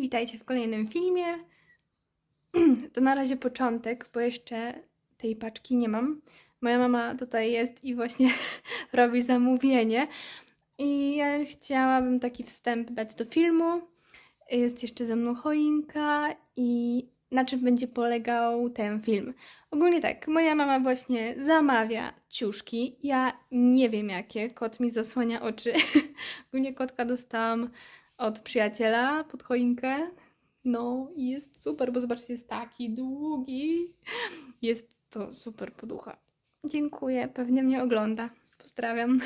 witajcie w kolejnym filmie. To na razie początek, bo jeszcze tej paczki nie mam. Moja mama tutaj jest i właśnie robi zamówienie. I ja chciałabym taki wstęp dać do filmu. Jest jeszcze ze mną choinka i na czym będzie polegał ten film. Ogólnie tak, moja mama właśnie zamawia ciuszki. Ja nie wiem jakie, kot mi zasłania oczy. Ogólnie kotka dostałam od przyjaciela pod choinkę. No i jest super, bo zobaczcie, jest taki długi. Jest to super poducha. Dziękuję, pewnie mnie ogląda. Pozdrawiam.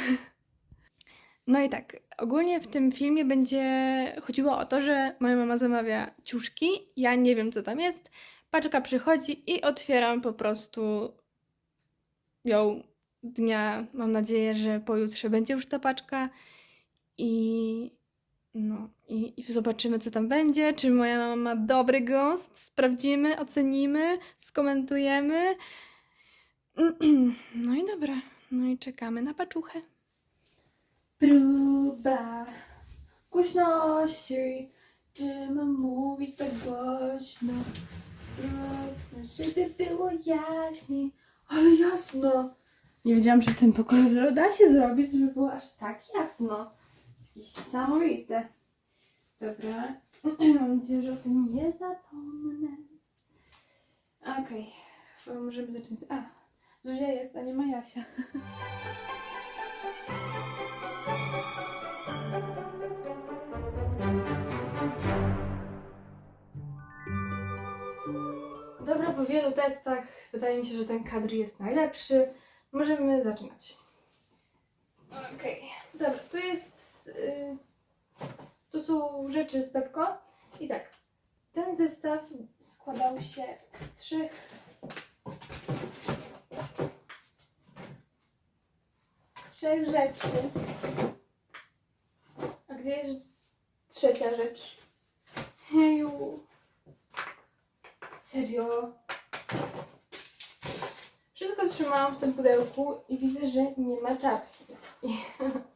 No i tak, ogólnie w tym filmie będzie chodziło o to, że moja mama zamawia ciuszki, ja nie wiem co tam jest, paczka przychodzi i otwieram po prostu ją dnia, mam nadzieję, że pojutrze będzie już ta paczka i no i, i zobaczymy co tam będzie, czy moja mama ma dobry gust, sprawdzimy, ocenimy, skomentujemy. No i dobra, no i czekamy na paczuchę. Próba głośności. Czy mam mówić tak głośno? Żeby było jaśniej. Ale jasno. Nie wiedziałam, że w tym pokoju da się zrobić, żeby było aż tak jasno. Niesamowite. Dobra. Mam nadzieję, że o tym nie zapomnę. Okej. Okay. Możemy zacząć. A, Zuzia jest, a nie ma Jasia. Dobra, po wielu testach wydaje mi się, że ten kadr jest najlepszy. Możemy zaczynać. Okej, dobra, tu jest. Y, to są rzeczy z Pepko. I tak, ten zestaw składał się z trzech. z trzech rzeczy. A gdzie jest trzecia rzecz? Jeju. Serio? Wszystko trzymałam w tym pudełku i widzę, że nie ma czapki.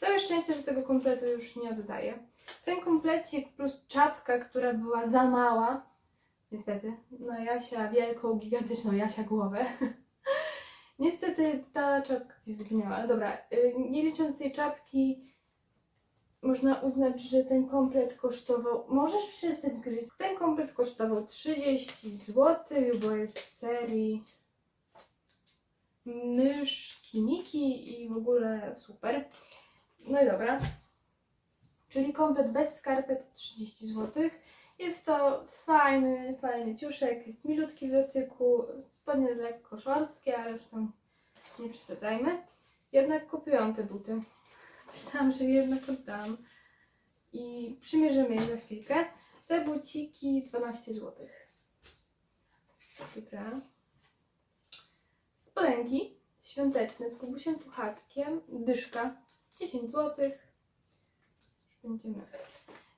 Całe szczęście, że tego kompletu już nie oddaję. Ten komplecik plus czapka, która była za mała. Niestety. No Jasia, wielką, gigantyczną Jasia głowę. Niestety ta czapka gdzieś zginęła, ale dobra. y, Nie licząc tej czapki, można uznać, że ten komplet kosztował. Możesz przestać gryźć. Ten komplet kosztował 30 zł, bo jest z serii myszki Miki i w ogóle super. No i dobra. Czyli komplet bez skarpet 30 zł. Jest to fajny, fajny ciuszek, jest milutki w dotyku, spodnie lekko szorstkie, ale już tam nie przesadzajmy. Jednak kupiłam te buty. Myślałam, że je jednak oddam. I przymierzymy je za chwilkę. Te buciki 12 zł. Dobra. Spodenki świąteczne z kubusiem puchatkiem. Dyszka 10 zł. Już będziemy.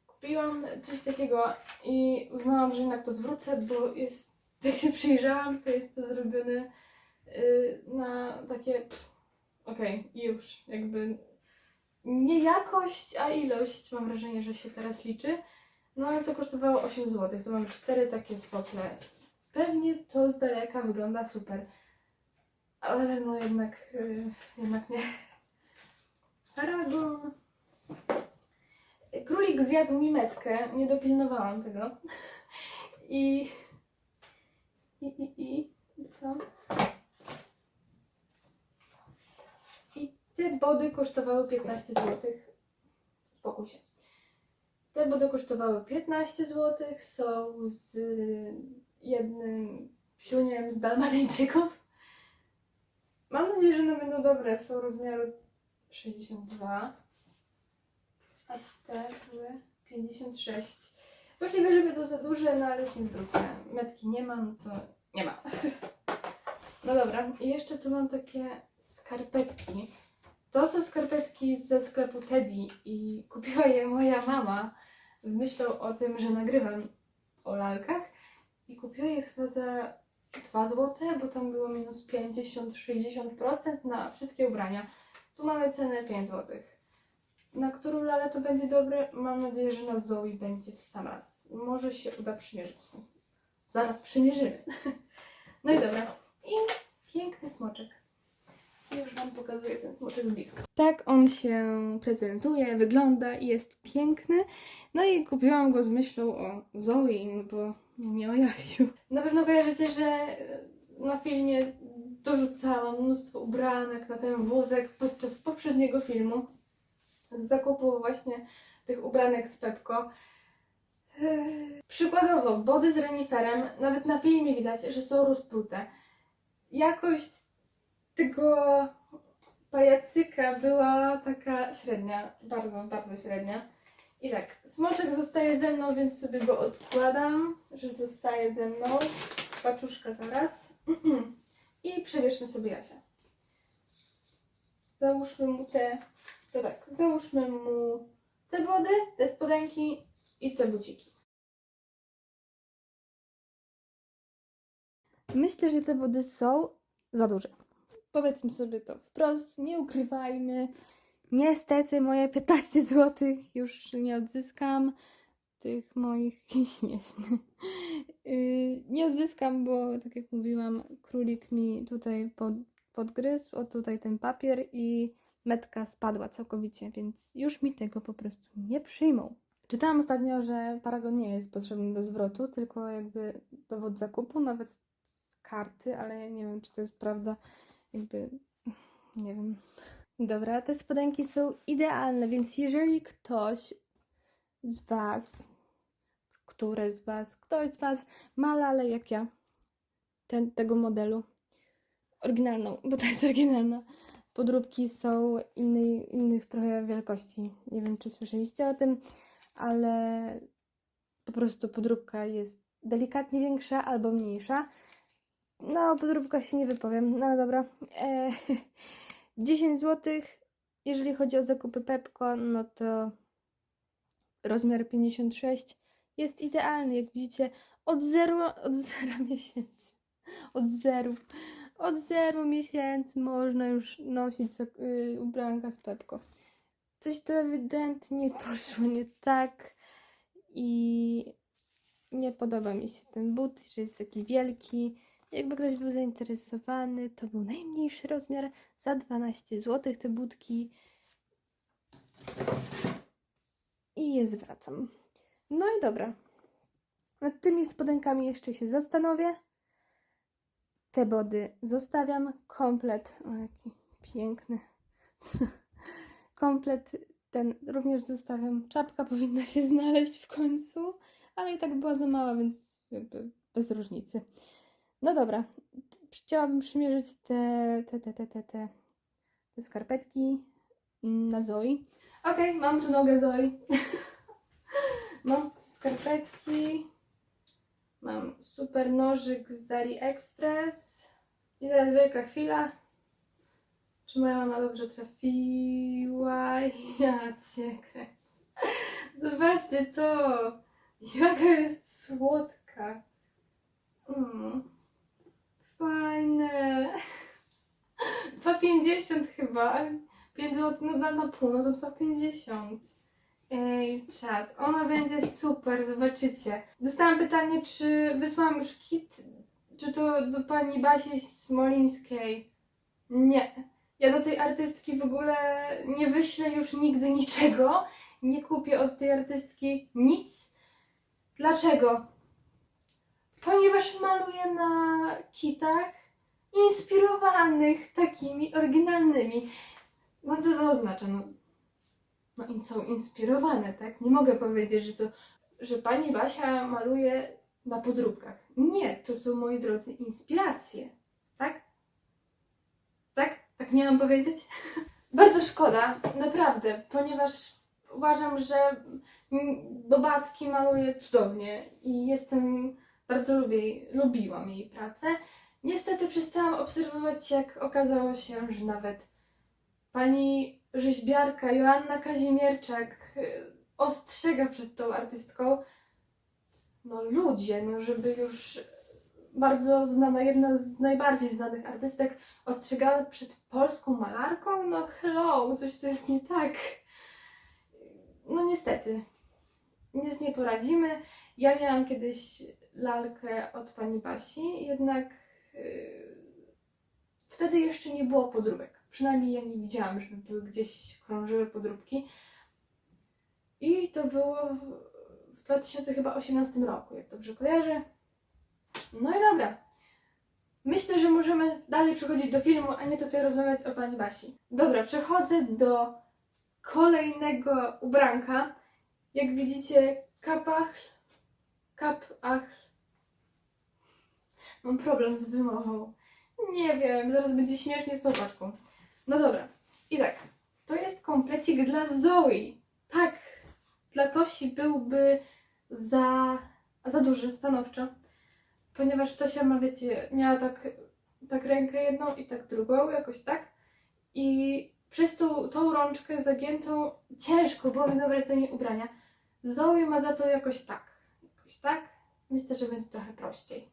Kupiłam coś takiego i uznałam, że jednak to zwrócę, bo jest, jak się przyjrzałam, to jest to zrobione yy, na takie. Okej, już jakby nie jakość, a ilość mam wrażenie, że się teraz liczy. No ale to kosztowało 8 zł. Tu mamy cztery takie sople. Pewnie to z daleka wygląda super. Ale no jednak, yy, jednak nie. Paragon. Królik zjadł mi metkę. Nie dopilnowałam tego. I... I, i, i... i co? I te body kosztowały 15 zł. Spokój się. Te body kosztowały 15 zł. Są z jednym psiuniem z dalmatyńczyków. Mam nadzieję, że one będą dobre. Są rozmiaru 62. A te były 56. Możliwe, że będą za duże, no ale już nie zwrócę. Metki nie mam, to nie ma. No dobra, i jeszcze tu mam takie skarpetki. To są skarpetki ze sklepu Teddy i kupiła je moja mama z myślą o tym, że nagrywam o lalkach i kupiła je chyba za 2 zł, bo tam było minus 50-60% na wszystkie ubrania. Tu mamy cenę 5 zł. na którą lalę to będzie dobre. Mam nadzieję, że na Zoe będzie w sam raz. Może się uda przymierzyć. Zaraz przymierzymy. No i dobra. I piękny smoczek. I Już Wam pokazuję ten smoczek z bliska. Tak on się prezentuje, wygląda i jest piękny. No i kupiłam go z myślą o Zoe, bo nie o Jasiu. Na pewno kojarzycie, że na filmie dorzucałam mnóstwo ubranek na ten wózek podczas poprzedniego filmu. Z zakupu właśnie tych ubranek z Pepko. Eee, Przykładowo, body z reniferem, nawet na filmie widać, że są rozprute. Jakość tego pajacyka była taka średnia, bardzo, bardzo średnia. I tak, smoczek zostaje ze mną, więc sobie go odkładam, że zostaje ze mną. Paczuszka zaraz. I przebierzmy sobie Jasia. Załóżmy mu te, to tak, załóżmy mu te body, te spodenki i te buciki. Myślę, że te wody są za duże. Powiedzmy sobie to wprost, nie ukrywajmy. Niestety moje 15 zł już nie odzyskam. Tych moich śmiesznych. Yy, nie odzyskam, bo tak jak mówiłam, królik mi tutaj pod, podgryzł, o tutaj ten papier i metka spadła całkowicie, więc już mi tego po prostu nie przyjmą. Czytałam ostatnio, że paragon nie jest potrzebny do zwrotu, tylko jakby dowód zakupu, nawet z karty, ale nie wiem, czy to jest prawda. Jakby, nie wiem. Dobra, te spodenki są idealne, więc jeżeli ktoś z Was, które z Was, ktoś z Was ma lalę jak ja, ten, tego modelu, oryginalną, bo to jest oryginalna, podróbki są innej, innych trochę wielkości. Nie wiem, czy słyszeliście o tym, ale po prostu podróbka jest delikatnie większa albo mniejsza. No, o podróbkach się nie wypowiem, no dobra. E, 10 zł, jeżeli chodzi o zakupy Pepko, no to rozmiar 56 jest idealny, jak widzicie, od 0 od zera miesięcy. Od zeru. Od zero miesięcy można już nosić y, ubranka z Pepko. Coś to ewidentnie poszło nie tak i nie podoba mi się ten but, że jest taki wielki. Jakby ktoś był zainteresowany, to był najmniejszy rozmiar za 12 zł te budki. I je zwracam. No i dobra. Nad tymi spodenkami jeszcze się zastanowię. Te body zostawiam. Komplet. O, jaki piękny. Komplet ten również zostawiam. Czapka powinna się znaleźć w końcu, ale i tak była za mała, więc bez różnicy. No dobra. Chciałabym przymierzyć te, te, te, te, te, te, te skarpetki na Zoi. Okej, mam tu nogę Zoi. mam skarpetki. Mam super nożyk z AliExpress. I zaraz wielka chwila. Czy moja mama dobrze trafiła? Ja cię kręcę. Zobaczcie to. Jaka jest słodka. Mm. Fajne. 2,50 chyba. 5 zł no na, na pół, no to 2,50. Ej, czad, ona będzie super, zobaczycie. Dostałam pytanie, czy wysłałam już kit, czy to do pani Basi Smolińskiej. Nie. Ja do tej artystki w ogóle nie wyślę już nigdy niczego. Nie kupię od tej artystki nic. Dlaczego? Ponieważ maluję na kitach inspirowanych takimi oryginalnymi. No co to oznacza? No, no i są inspirowane, tak? Nie mogę powiedzieć, że to, że pani Basia maluje na podróbkach. Nie, to są moi drodzy inspiracje, tak? Tak? Tak miałam powiedzieć? Bardzo szkoda, naprawdę, ponieważ uważam, że Bobaski maluje cudownie i jestem, bardzo lubię, lubiłam jej pracę. Niestety przestałam obserwować, jak okazało się, że nawet pani rzeźbiarka Joanna Kazimierczak y, ostrzega przed tą artystką. No ludzie, no żeby już bardzo znana, jedna z najbardziej znanych artystek ostrzegała przed polską malarką, no hello, coś tu jest nie tak. no niestety, nie poradzimy. Ja miałam kiedyś lalkę od pani Basi, jednak yy, wtedy jeszcze nie było podróbek. Przynajmniej ja nie widziałam, żeby były gdzieś krążyły podróbki. I to było w 2018 roku, jak dobrze kojarzę. No i dobra. Myślę, że możemy dalej przechodzić do filmu, a nie tutaj rozmawiać o pani Basi. Dobra, przechodzę do kolejnego ubranka. Jak widzicie, kapach, kapach. Mam problem z wymową. Nie wiem, zaraz będzie śmiesznie z tą paczką. No dobra. I tak, to jest komplecik dla Zoe. Tak, dla Tosi byłby za, za duży, stanowczo. Ponieważ Tosia ma, wiecie, miała tak, tak rękę jedną i tak drugą, jakoś tak. I przez tą, tą rączkę zagiętą ciężko było mi dobrać do niej ubrania. Zoe ma za to jakoś tak. Jakoś tak. Myślę, że będzie trochę prościej.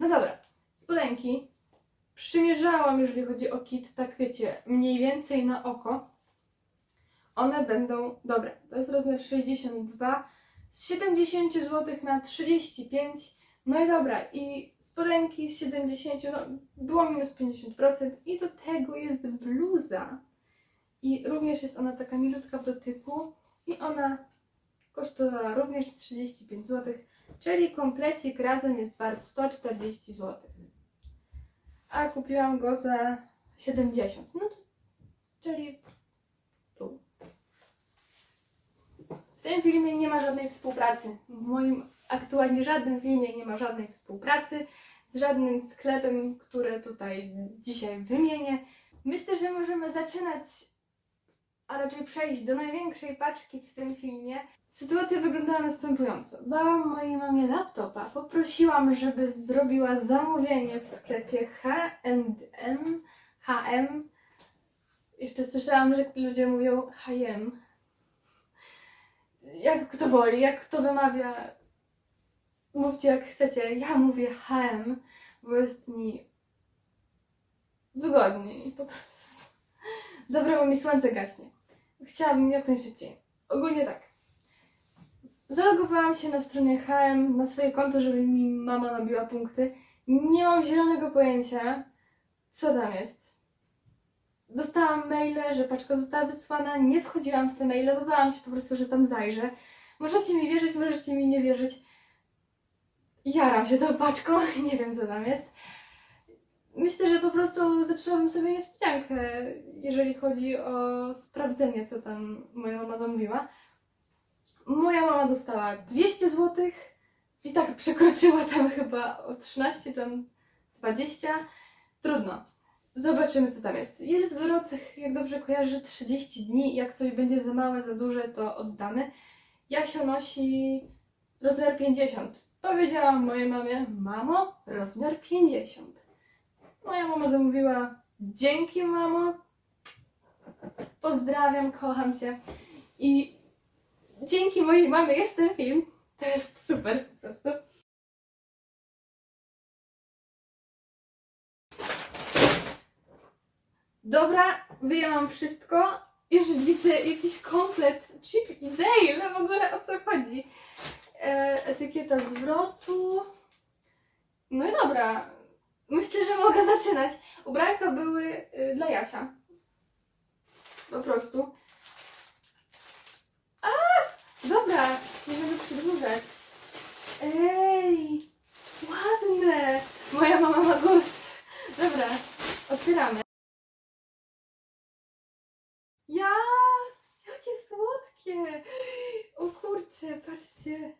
No dobra, spodenki. Przymierzałam, jeżeli chodzi o kit, tak wiecie, mniej więcej na oko. One będą dobre. To jest rozmiar 62 z 70 zł na 35. No i dobra, i spodenki z 70, no było minus 50% i do tego jest bluza. I również jest ona taka milutka w dotyku i ona kosztowała również 35 zł, czyli komplecik razem jest wart 140 zł. A kupiłam go za 70, no to, czyli tu. W tym filmie nie ma żadnej współpracy. W moim aktualnie żadnym filmie nie ma żadnej współpracy z żadnym sklepem, które tutaj dzisiaj wymienię. Myślę, że możemy zaczynać, a raczej przejść do największej paczki w tym filmie. Sytuacja wyglądała następująco. Dałam mojej mamie laptopa, poprosiłam, żeby zrobiła zamówienie w sklepie H&M, H&M. Jeszcze słyszałam, że ludzie mówią H&M. Jak kto woli, jak kto wymawia, mówcie jak chcecie. Ja mówię H&M, bo jest mi wygodniej po prostu. Dobra, bo mi słońce gaśnie. Chciałabym jak najszybciej. Ogólnie tak. Zalogowałam się na stronie HM na swoje konto, żeby mi mama nabiła punkty. Nie mam zielonego pojęcia, co tam jest. Dostałam maile, że paczka została wysłana, nie wchodziłam w te maile, bo bałam się po prostu, że tam zajrzę. Możecie mi wierzyć, możecie mi nie wierzyć. Jaram się tą paczką, nie wiem co tam jest. Myślę, że po prostu zepsułam sobie niespodziankę, jeżeli chodzi o sprawdzenie, co tam moja mama zamówiła. Moja mama dostała 200 zł i tak przekroczyła tam chyba o 13, tam 20. Trudno. Zobaczymy, co tam jest. Jest zwrot, jak dobrze kojarzę, 30 dni. Jak coś będzie za małe, za duże, to oddamy. Jasio nosi rozmiar 50. Powiedziałam mojej mamie, mamo, rozmiar 50. Moja mama zamówiła, dzięki mamo, pozdrawiam, kocham Cię. I dzięki mojej mamie jest ten film. To jest super po prostu. Dobra, wyjęłam wszystko. Już widzę jakiś komplet Chip i Dale. W ogóle o co chodzi? E, etykieta zwrotu. No i dobra. Myślę, że mogę zaczynać. Ubranka były y, dla Jasia. Po prostu. A! Dobra, nie będę przedłużać. Ej! Ładne! Moja mama ma gust. Dobra, otwieramy. Ja! Jakie słodkie! O kurczę, patrzcie.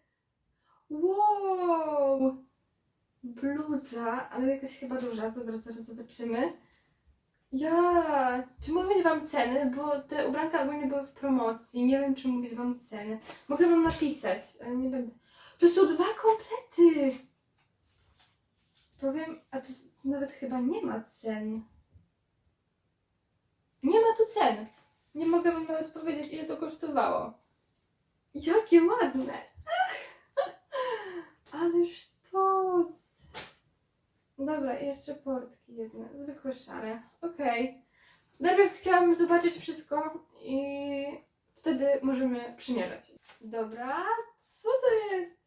Wow! Bluza, ale jakaś chyba duża. Dobra, zaraz zobaczymy. Ja! Czy mówić wam ceny? Bo te ubranka ogólnie były w promocji. Nie wiem, czy mówić wam ceny. Mogę wam napisać, ale nie będę. To są dwa komplety! Powiem, a tu nawet chyba nie ma cen. Nie ma tu cen. Nie mogę wam nawet powiedzieć, ile to kosztowało. Jakie ładne! Ale sztos! Dobra, jeszcze portki jedne, zwykłe szare. Okej. Najpierw chciałabym zobaczyć wszystko i wtedy możemy przymierzać. Dobra, co to jest?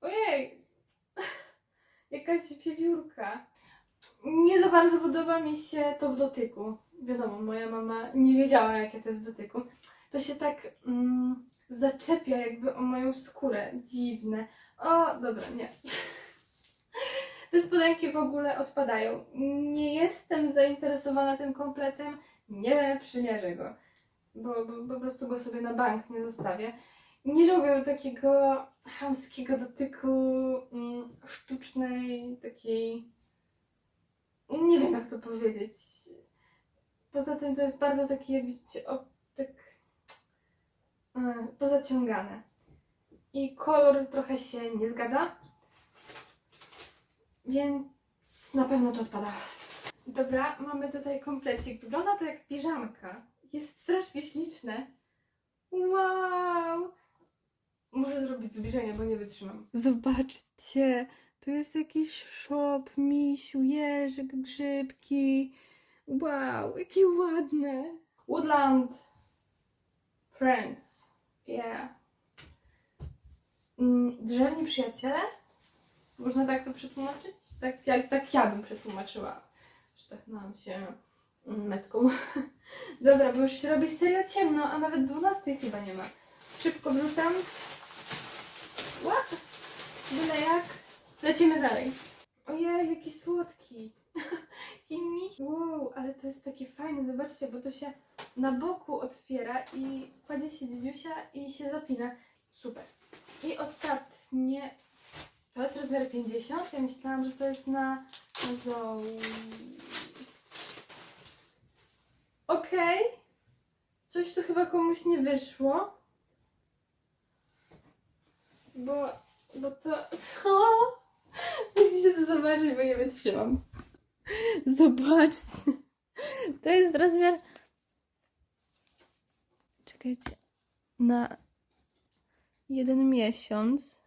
Ojej! Jakaś wiewiórka. Nie za bardzo podoba mi się to w dotyku. Wiadomo, moja mama nie wiedziała, jakie to jest w dotyku. To się tak mm, zaczepia jakby o moją skórę. Dziwne. O, dobra, nie. Te spodenki w ogóle odpadają. Nie jestem zainteresowana tym kompletem. Nie przymierzę go. Bo, bo po prostu go sobie na bank nie zostawię. Nie lubię takiego chamskiego dotyku mm, sztucznej, takiej. Nie wiem, jak to powiedzieć. Poza tym to jest bardzo takie, jak widzicie, o, tak. e, pozaciągane. I kolor trochę się nie zgadza. Więc na pewno to odpada. Dobra, mamy tutaj komplecik. Wygląda to jak piżamka. Jest strasznie śliczne. Wow! Muszę zrobić zbliżenie, bo nie wytrzymam. Zobaczcie, tu jest jakiś shop, misiu, jeżyk, grzybki. Wow, jakie ładne. Woodland Friends. Yeah. Mm, Drzewni przyjaciele? Można tak to przetłumaczyć? Tak, jak, tak ja bym przetłumaczyła. Że tak nam się mm, metką. Dobra, bo już się robi serio ciemno, a nawet 12 chyba nie ma. Szybko wrzucam. What? Byle jak. Lecimy dalej. Ojej, jaki słodki. Jaki miś. Wow, ale to jest takie fajne, zobaczcie, bo to się na boku otwiera i kładzie się dzidziusia i się zapina. Super. I ostatnie. To jest rozmiar 50. Ja myślałam, że to jest na, na. Okej. Coś tu chyba komuś nie wyszło. Bo, bo to... Co? Musicie to zobaczyć, bo nie wytrzymam. Zobaczcie. To jest rozmiar... Czekajcie. Na jeden miesiąc.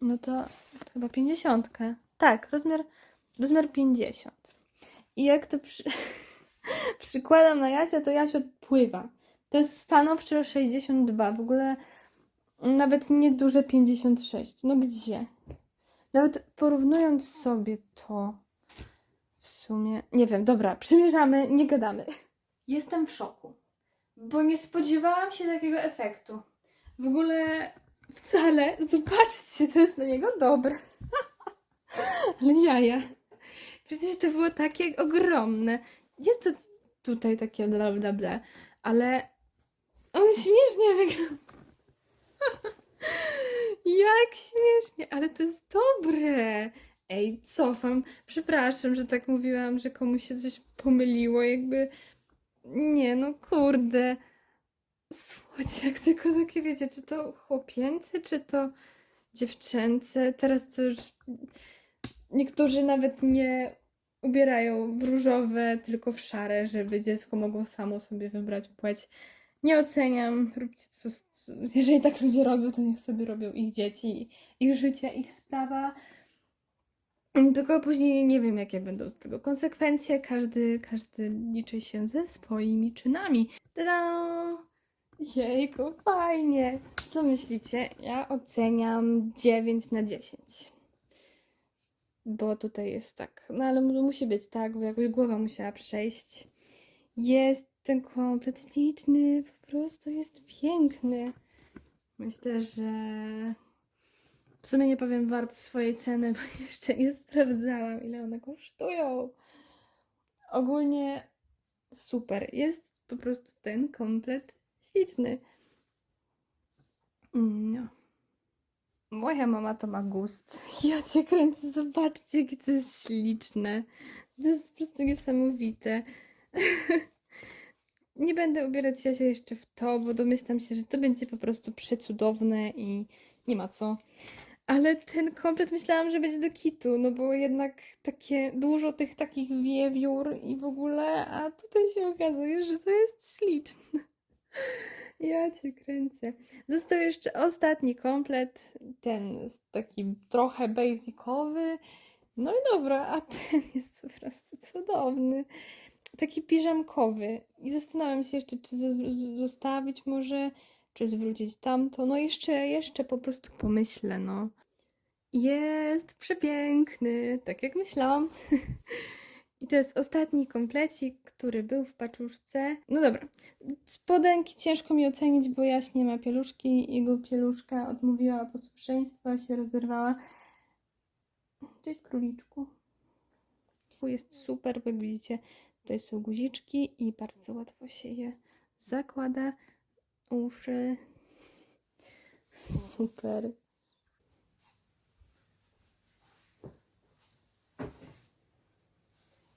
No to, chyba pięćdziesiątka. Tak, rozmiar, rozmiar 50. I jak to przy... przykładam na Jasia, to Jasio pływa. To jest stanowczo 62. W ogóle nawet nieduże 56. No gdzie? Nawet porównując sobie to w sumie. Nie wiem, dobra, przymierzamy, nie gadamy. Jestem w szoku, bo nie spodziewałam się takiego efektu. W ogóle wcale, zobaczcie, to jest na niego dobre. Ale jaja. Przecież to było takie ogromne. Jest to tutaj takie bla bla bla, ale on śmiesznie wygląda. Jak śmiesznie, ale to jest dobre. Ej, cofam. Przepraszam, że tak mówiłam, że komuś się coś pomyliło, jakby. Nie, no kurde. Słodziak, tylko takie wiecie, czy to chłopięce, czy to dziewczęce. Teraz to już niektórzy nawet nie ubierają w różowe, tylko w szare, żeby dziecko mogło samo sobie wybrać płeć. Nie oceniam, róbcie co, jeżeli tak ludzie robią, to niech sobie robią ich dzieci, ich życie, ich sprawa. Tylko później nie wiem, jakie będą z tego konsekwencje. Każdy, każdy liczy się ze swoimi czynami. Tada! Jejku, fajnie! Co myślicie? Ja oceniam 9 na 10. Bo tutaj jest tak, no ale mu- musi być tak, bo jakoś głowa musiała przejść. Jest ten komplet po prostu jest piękny. Myślę, że w sumie nie powiem wart swojej ceny, bo jeszcze nie sprawdzałam, ile one kosztują. Ogólnie super. Jest po prostu ten komplet śliczny. No. Moja mama to ma gust. Ja cię kręcę, zobaczcie, jakie to jest śliczne. To jest po prostu niesamowite. Nie będę ubierać się jeszcze w to, bo domyślam się, że to będzie po prostu przecudowne i nie ma co. Ale ten komplet myślałam, że będzie do kitu, no bo jednak takie dużo tych takich wiewiór i w ogóle, a tutaj się okazuje, że to jest śliczne. Ja cię kręcę. Został jeszcze ostatni komplet, ten taki trochę basicowy. No i dobra, a ten jest po prostu cudowny. taki piżamkowy. I zastanawiam się jeszcze, czy zostawić może, czy zwrócić tamto. No jeszcze, jeszcze po prostu pomyślę, no. Jest przepiękny, tak jak myślałam. I to jest ostatni komplecik, który był w paczuszce. No dobra, spodenki ciężko mi ocenić, bo Jaś nie ma pieluszki. Jego pieluszka odmówiła posłuszeństwa, się rozerwała. Cześć króliczku. Jest super, bo jak widzicie, tutaj są guziczki i bardzo łatwo się je zakłada. Uszy. Super.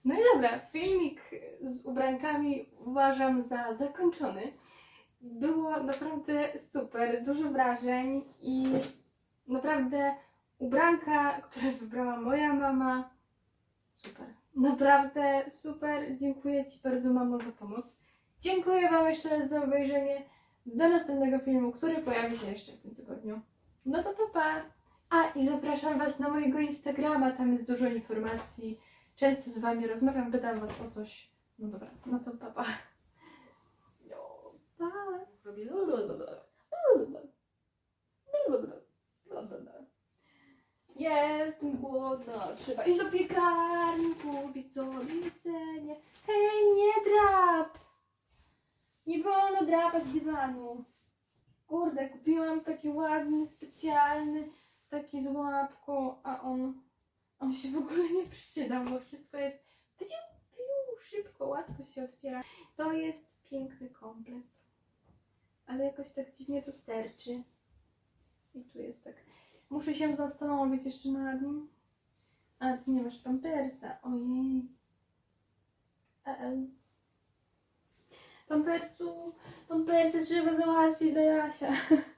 No i dobra, filmik z ubrankami uważam za zakończony. Było naprawdę super, dużo wrażeń i naprawdę ubranka, które wybrała moja mama, super. Naprawdę super. Dziękuję Ci bardzo, mamo, za pomoc. Dziękuję Wam jeszcze raz za obejrzenie. Do następnego filmu, który pojawi się jeszcze w tym tygodniu. No to pa, pa. A i zapraszam Was na mojego Instagrama, tam jest dużo informacji. Często z Wami rozmawiam, pytam Was o coś. No dobra, no to pa, pa. No, pa. Jestem głodna, trzeba iść do piekarni, kupić sobie jedzenie. Hej, nie drap! Nie wolno drapać dywanu. Kurde, kupiłam taki ładny, specjalny, taki z łapką, a on, on się w ogóle nie przydał, bo wszystko jest szybko, łatwo się otwiera. To jest piękny komplet, ale jakoś tak dziwnie tu sterczy. I tu jest tak. Muszę się zastanowić jeszcze nad nim. A ty nie masz pampersa. Ojej. E-e. Pampercu, pampersy trzeba załatwić dla Jasia.